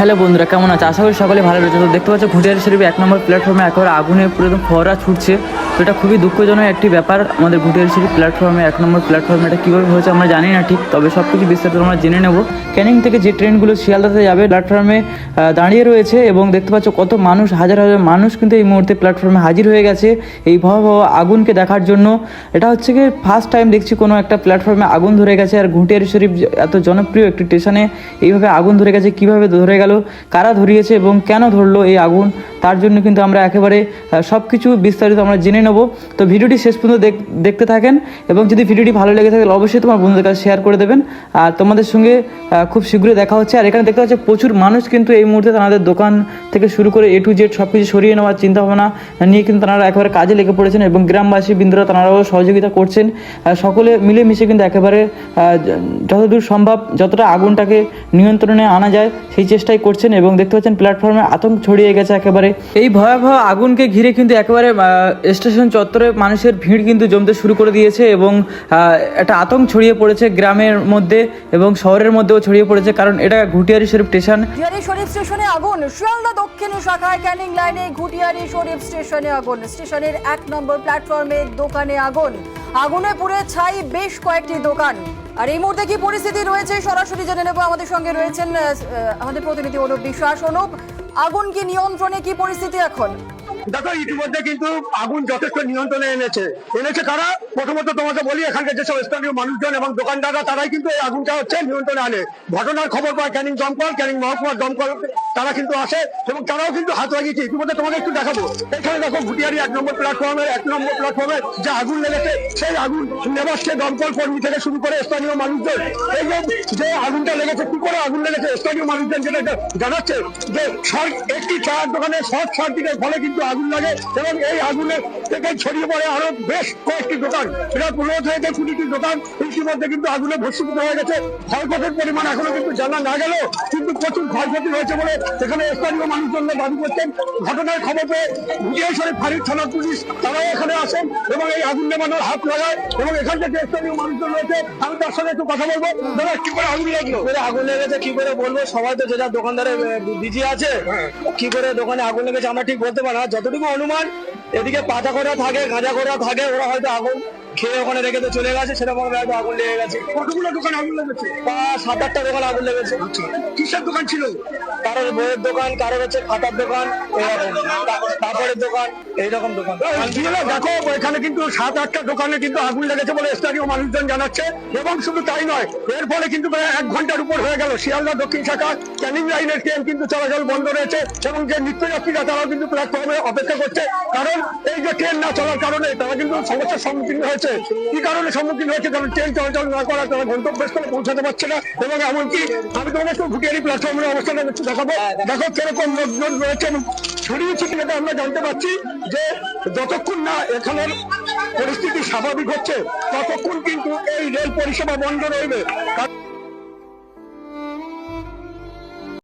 Hello বন্ধুরা, কেমন আছে? আশা করি সকলে ভালো রয়েছে। তো দেখতে পাচ্ছ ঘুটিয়ারি শরীফ এক নম্বর প্ল্যাটফর্মে একেবারে আগুনে পুরো ফোয়ারা ছুটছে। তো এটা খুবই দুঃখজনক একটি ব্যাপার, আমাদের ঘুটিয়ারি শরীফ প্ল্যাটফর্মে এক নম্বর প্ল্যাটফর্মে এটা কীভাবে হয়েছে আমরা জানি না ঠিক, তবে সব কিছু বিস্তারিত আমরা জেনে নেব। ক্যানিং থেকে যে ট্রেনগুলো শিয়ালদাতে যাবে প্ল্যাটফর্মে দাঁড়িয়ে রয়েছে এবং দেখতে পাচ্ছ কত মানুষ, হাজার হাজার মানুষ কিন্তু এই মুহূর্তে প্ল্যাটফর্মে হাজির হয়ে গেছে এই ভয়াবহ আগুনকে দেখার জন্য। এটা হচ্ছে কি ফার্স্ট টাইম দেখছি কোনো একটা প্ল্যাটফর্মে আগুন ধরে গেছে। আর ঘুটিয়ারি শরীফ এত জনপ্রিয় একটি স্টেশনে এইভাবে আগুন ধরে গেছে, কীভাবে ধরে গেল কারা ধরিয়েছে এবং কেন ধরলো এই আগুন, তার জন্য কিন্তু আমরা একেবারে সব কিছু বিস্তারিত আমরা জেনে নেব। তো ভিডিওটি শেষ পর্যন্ত দেখ- দেখতে থাকেন এবং যদি ভিডিওটি ভালো লেগে থাকে অবশ্যই তোমার বন্ধুদের কাছে শেয়ার করে দেবেন। আর তোমাদের সঙ্গে খুব শীঘ্রই দেখা হচ্ছে। আর এখানে দেখতে পাচ্ছি, প্রচুর মানুষ কিন্তু এই মুহূর্তে তাদের দোকান থেকে শুরু করে এ টু জেড সব কিছু সরিয়ে নেওয়ার চিন্তাভাবনা নিয়ে কিন্তু তারা একেবারে কাজে লেগে পড়েছেন এবং গ্রামবাসী বিন্দুরা তারাও সহযোগিতা করছেন। সকলে মিলেমিশে কিন্তু একেবারে যতদূর সম্ভব যতটা আগুনটাকে নিয়ন্ত্রণে আনা যায়, সেই চেষ্টাই করছেন এবং দেখতে পাচ্ছেন প্ল্যাটফর্মে আতঙ্ক ছড়িয়ে গেছে একেবারে। এই ভয়াবহ আগুনকে ঘিরে কিন্তু একেবারে স্টেশন চত্বরে মানুষের ভিড় কিন্তু জমতে শুরু করে দিয়েছে এবং একটা আতঙ্ক ছড়িয়ে পড়েছে গ্রামের মধ্যে এবং শহরের মধ্যেও ছড়িয়ে পড়েছে কারণ এটা ঘুটিয়ারি শরীফ স্টেশন ঘুটিয়ারি শরীফ স্টেশনে আগুন শিয়ালদা দক্ষিণ শাখায় ক্যানিং লাইনে ঘুটিয়ারি শরীফ স্টেশনে আগুন। স্টেশনের এক নম্বর প্ল্যাটফর্মে দোকানে আগুন। আগুনে পুড়ে ছাই বেশ কয়েকটি দোকান। আর এই মুহূর্তে কি পরিস্থিতি রয়েছে? সরাসরি জেনে নেব আমাদের সঙ্গে রয়েছেন আমাদের প্রতিনিধি অনুপ বিশ্বাস। অনুপ, আগুন কি নিয়ন্ত্রণে কি পরিস্থিতি এখন? দেখো, ইতিমধ্যে কিন্তু আগুন যথেষ্ট নিয়ন্ত্রণে এনেছে। এনেছে কারা? প্রথমত তোমাকে বলি, এখানকার যেসব স্থানীয় মানুষজন এবং দোকানদাররা, তারাই কিন্তু এই আগুনটা হচ্ছে নিয়ন্ত্রণে আনে। ঘটনার খবর পায় ক্যানিং দমকল, ক্যানিং মহকুমার দমকল, তারা কিন্তু আসে এবং তারাও কিন্তু হাত লাগিয়েছে। ইতিমধ্যে তোমাকে একটু দেখাবো। এখানে দেখো ভুটিয়ারি এক নম্বর প্ল্যাটফর্মের এক নম্বর প্ল্যাটফর্মে যে আগুন লেগেছে, সেই আগুন নেবাসকে দমকল কর্মী থেকে শুরু করে স্থানীয় মানুষজন এই যে আগুনটা লেগেছে, কি করে আগুন লেগেছে, স্থানীয় মানুষজন যেটা জানাচ্ছে যে একটি চায়ের দোকানে শর্ট সার্কিটের ফলে কিন্তু আগুন লাগে এবং এই আগুনের থেকে ছড়িয়ে পড়ে আরও বেশ কয়েকটি দোকান। এটা রোধ হয়েছে কুড়িটি দোকান ইতিমধ্যে কিন্তু আগুনে ভস্মীভূত হয়ে গেছে। ক্ষয়ক্ষতির পরিমাণ এখনও কিন্তু জানা না গেল কিন্তু প্রচুর ক্ষয়ক্ষতি হয়েছে বলে এখানে স্থানীয় মানুষজন দাবি করছেন। ঘটনার খবর পেয়ে ভুটিয়াশ্বরী ফাঁড়ির থানা পুলিশ তারাও এখানে আসেন এবং এই আগুন নেবানোর হাত লাগায় এবং এখান থেকে স্থানীয় মানুষজন রয়েছে। আমি তার সঙ্গে একটু কথা বলব। দাদা কি করে আগুন লাগল আগুন লেগেছে কি করে বলব? সবাই তো যেটা দোকানদারে বিজি আছে কি করে দোকানে আগুন লেগেছে আমরা ঠিক বলতে পারি না। যতটুকু অনুমান? এদিকে পাতা করা থাকে গাঁজা করা থাকে ওরা হয়তো আগুন খেয়ে ওখানে রেখে তো চলে গেছে সেরকম হয়তো আগুন লেগে গেছে। কতগুলো দোকান আগুন লেগেছে? তা সাত আটটা দোকান আগুন লেগেছে। কিসের দোকান ছিল? কারোর বইয়ের দোকান কারোর হচ্ছে খাতার দোকান এরকম। কাপড়ের দোকান এইরকম দোকান। দেখো এখানে কিন্তু সাত আটটা দোকানে কিন্তু আগুন লেগেছে বলে স্থানীয় মানুষজন জানাচ্ছে। এবং শুধু তাই নয় এর ফলে কিন্তু প্রায় এক ঘণ্টার উপর হয়ে গেল। শিয়ালদা দক্ষিণ শাখা ক্যানিং লাইনের ট্রেন কিন্তু চলাচল বন্ধ রয়েছে। এবং যে নিত্যযাত্রীরা তারাও কিন্তু প্ল্যাটফর্মে অপেক্ষা করছে। কারণ এই যে ট্রেন না চলার কারণে তারা কিন্তু সমস্যার সম্মুখীন হয়েছে। কি কারণে সম্মুখীন হচ্ছে কারণ ট্রেন চলাচল না করা তারা গন্তব্যস্থলে পৌঁছাতে পারছে না। এবং এমনকি আমি তোমাকে একটু ভুটিয়ারি প্ল্যাটফর্মের অবস্থাটা একটু দেখাবো। দেখো কীরকম লোকজন রয়েছে এবং ছড়িয়েছে কিনা আমরা জানতে পারছি যে যতক্ষণ না এখানের পরিস্থিতি স্বাভাবিক হচ্ছে, ততক্ষণ কিন্তু এই রেল পরিষেবা বন্ধ রইবে।